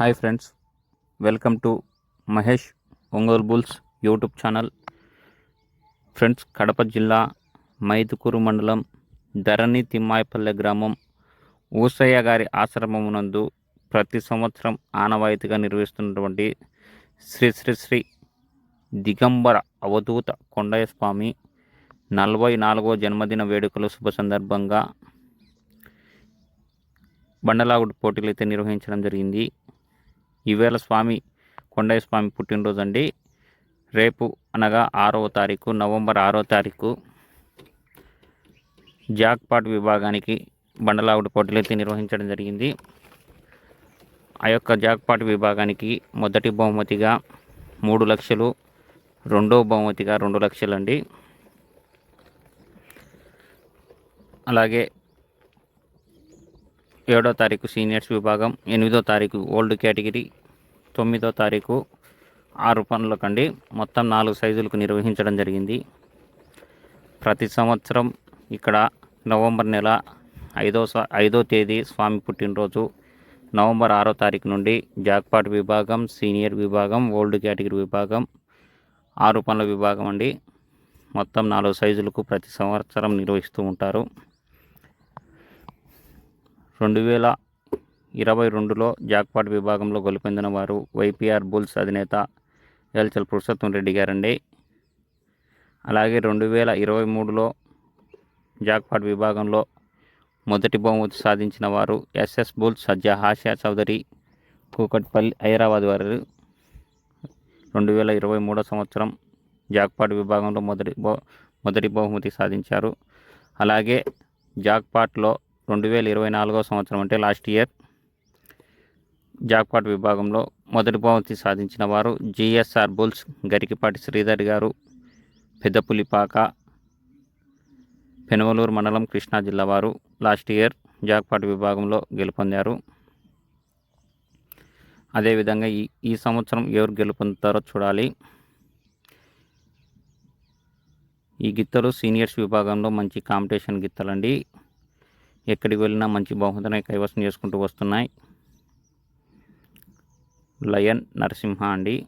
Hi friends welcome to Mahesh Ongole bulls YouTube channel. Friends Kadapa జిల్లా మైదుకూరు మండలం ధరణి తిమ్మాయిపల్లె గ్రామం ఊసయ్య గారి ఆశ్రమమునందు ప్రతి సంవత్సరం ఆనవాయితీగా నిర్వహిస్తున్నటువంటి శ్రీ శ్రీ శ్రీ దిగంబర అవధూత కొండయ్య స్వామి నలభై నాలుగో జన్మదిన వేడుకలు శుభ సందర్భంగా బండలాగుడు పోటీలు అయితే నిర్వహించడం జరిగింది. ఈవేళ స్వామి కొండయ్య స్వామి పుట్టినరోజు అండి రేపు అనగా ఆరవ తారీఖు నవంబర్ ఆరో తారీఖు జాక్పాట్ విభాగానికి బండలావుడి పోటీలు అయితే నిర్వహించడం జరిగింది. ఆ యొక్క జాక్పాట్ విభాగానికి మొదటి బహుమతిగా మూడు లక్షలు రెండో బహుమతిగా రెండు లక్షలు అండి అలాగే ఏడో తారీఖు సీనియర్స్ విభాగం ఎనిమిదో తారీఖు ఓల్డ్ కేటగిరీ తొమ్మిదో తారీఖు ఆరు పనులకండి మొత్తం నాలుగు సైజులకు నిర్వహించడం జరిగింది. ప్రతి సంవత్సరం ఇక్కడ నవంబర్ నెల ఐదో స- ఐదో తేదీ స్వామి పుట్టినరోజు. నవంబర్ ఆరో తారీఖు నుండి జాక్పాట్ విభాగం సీనియర్ విభాగం ఓల్డ్ కేటగిరీ విభాగం ఆరు పనుల విభాగం అండి. మొత్తం నాలుగు సైజులకు ప్రతి సంవత్సరం నిర్వహిస్తూ ఉంటారు. రెండు వేల ఇరవై రెండులో జాక్పాట్ విభాగంలో గెలుపొందిన వారు వైపీఆర్ బుల్స్ అధినేత ఎల్చల్ పురుషోత్తం రెడ్డి గారండి. అలాగే రెండు వేల ఇరవై మూడులో జాక్పాట్ విభాగంలో మొదటి బహుమతి సాధించిన వారు ఎస్ఎస్ బుల్స్ సజ్జా హాషియా చౌదరి కూకట్పల్లి హైదరాబాద్ వారు. రెండు వేల ఇరవై మూడో సంవత్సరం జాక్పాట్ విభాగంలో మొదటి బహు మొదటి బహుమతి సాధించారు. అలాగే జాక్పాట్లో రెండు వేల ఇరవై నాలుగో సంవత్సరం అంటే లాస్ట్ ఇయర్ జాక్పాట్ విభాగంలో మొదటి బహుమతి సాధించిన వారు జిఎస్ఆర్ బుల్స్ గరికిపాటి శ్రీధర్ గారు పెద్దపులిపాక పెనవలూరు మండలం కృష్ణా జిల్లా వారు లాస్ట్ ఇయర్ జాక్పాట్ విభాగంలో గెలుపొందారు. అదేవిధంగా ఈ ఈ సంవత్సరం ఎవరు గెలుపొందుతారో చూడాలి. ఈ గిత్తలు సీనియర్స్ విభాగంలో మంచి కాంపిటీషన్ గిత్తలండి. ఎక్కడికి వెళ్ళినా మంచి బహుమతిని కైవసం చేసుకుంటూ వస్తున్నాయి. లయన్ నరసింహ అండి.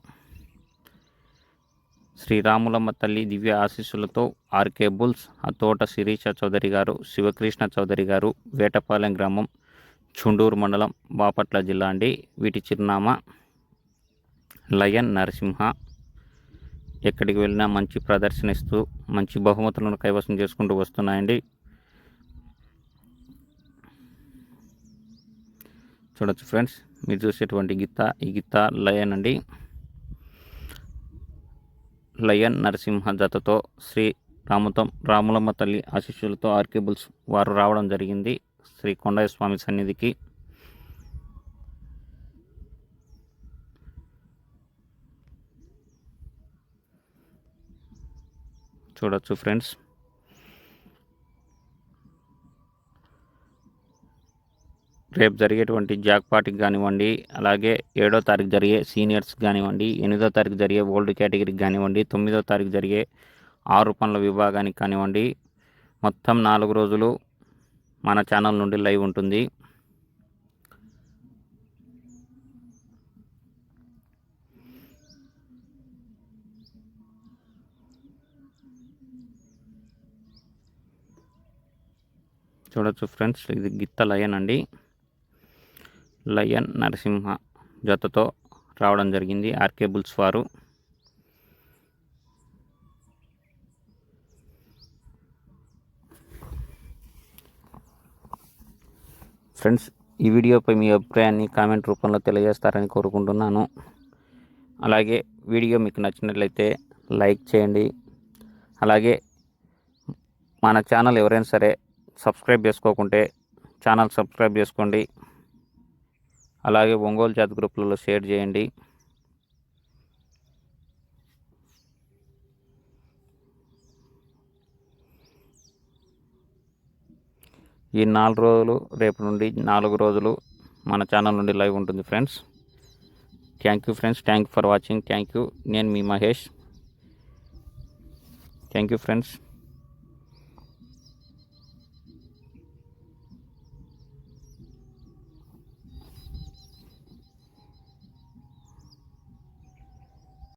శ్రీరాములమ్మ తల్లి దివ్య ఆశీస్సులతో ఆర్కే బుల్స్ అతోట శిరీష చౌదరి గారు శివకృష్ణ చౌదరి గారు వేటపాలెం గ్రామం చుండూరు మండలం బాపట్ల జిల్లా అండి. వీటి చిరునామా లయన్ నరసింహ. ఎక్కడికి వెళ్ళినా మంచి ప్రదర్శన ఇస్తూ మంచి బహుమతులను కైవసం చేసుకుంటూ వస్తున్నాయండి. చూడొచ్చు ఫ్రెండ్స్ మీరు చూసేటువంటి గిత్త ఈ గిత్త లయన్ అండి. లయన్ నరసింహ జతతో శ్రీ రామతం రాములమ్మ తల్లి ఆశీస్సులతో ఆర్కేబుల్స్ వారు రావడం జరిగింది శ్రీ కొండయ్య స్వామి సన్నిధికి. చూడొచ్చు ఫ్రెండ్స్. రేపు జరిగేటువంటి జాక్ పార్టీకి కానివ్వండి అలాగే ఏడో తారీఖు జరిగే సీనియర్స్ కానివ్వండి ఎనిమిదో తారీఖు జరిగే ఓల్డ్ కేటగిరీకి కానివ్వండి తొమ్మిదో తారీఖు జరిగే ఆరు పనుల విభాగానికి కానివ్వండి మొత్తం నాలుగు రోజులు మన ఛానల్ నుండి లైవ్ ఉంటుంది. చూడొచ్చు ఫ్రెండ్స్ ఇది గిత్త లయన్ అండి. లయన్ నరసింహ జతతో రావడం జరిగింది. ఆర్కే బుల్స్ వారు. ఫ్రెండ్స్ ఈ వీడియోపై మీ అభిప్రాయాన్ని కామెంట్ రూపంలో తెలియజేస్తారని కోరుకుంటున్నాను. అలాగే వీడియో మీకు నచ్చినట్లయితే లైక్ చేయండి. అలాగే మన ఛానల్ ఎవరైనా సరే సబ్స్క్రైబ్ చేసుకోకుంటే ఛానల్ సబ్స్క్రైబ్ చేసుకోండి. అలాగే ఒంగోలు జాతి గ్రూపులలో షేర్ చేయండి. ఈ నాలుగు రోజులు రేపు నుండి నాలుగు రోజులు మన ఛానల్ నుండి లైవ్ ఉంటుంది friends. Thank you friends thank you for watching thank you నేను మీ మహేష్. Thank you friends